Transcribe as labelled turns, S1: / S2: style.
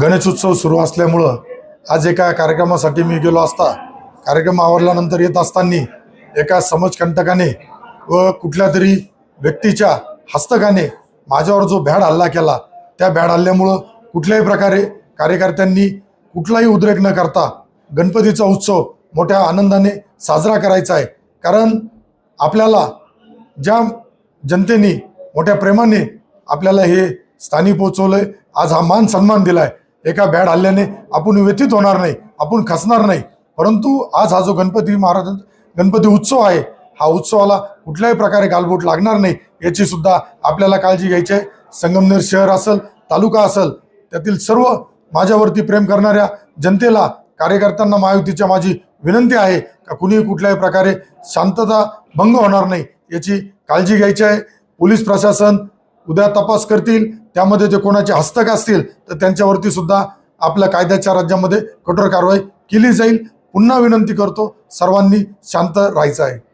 S1: गणेशोत्सव सुरू असल्यामुळं आज एका कार्यक्रमासाठी मी गेलो असता. कार्यक्रम आवरल्यानंतर येत असताना एका समाजकंटकाने व कुठल्या तरी व्यक्तीच्या हस्तकाने माझ्यावर जो भ्याड हल्ला केला त्या भ्याड हल्ल्यामुळं कुठल्याही प्रकारे कार्यकर्त्यांनी कुठलाही उद्रेक न करता गणपतीचा उत्सव मोठ्या आनंदाने साजरा करायचा आहे. कारण आपल्याला ज्या जनतेने मोठ्या प्रेमाने आपल्याला हे स्थानी पोचवलंय आज हा मान सन्मान दिलाय. एका बॅड हल्ल्याने आपण व्यथित होणार नाही आपण खचणार नाही. परंतु आज हा जो गणपती महाराज गणपती उत्सव आहे हा उत्सवाला कुठल्याही प्रकारे गालबोट लागणार नाही याची सुद्धा आपल्याला काळजी घ्यायची आहे. संगमनेर शहर असेल तालुका असेल त्यातील सर्व माझ्यावरती प्रेम करणाऱ्या जनतेला कार्यकर्त्यांना महायुतीच्या माझी विनंती आहे का कुणीही कुठल्याही प्रकारे शांतता भंग होणार नाही याची काळजी घ्यायची आहे. पोलीस प्रशासन उद्या तपास करतील. त्यामध्ये ते कोणाचे हस्तक असतील तर त्यांच्यावरती सुद्धा आपल्या कायद्याच्या राज्यामध्ये कठोर कारवाई केली जाईल. पुन्हा विनंती करतो सर्वांनी शांत राहायचं आहे.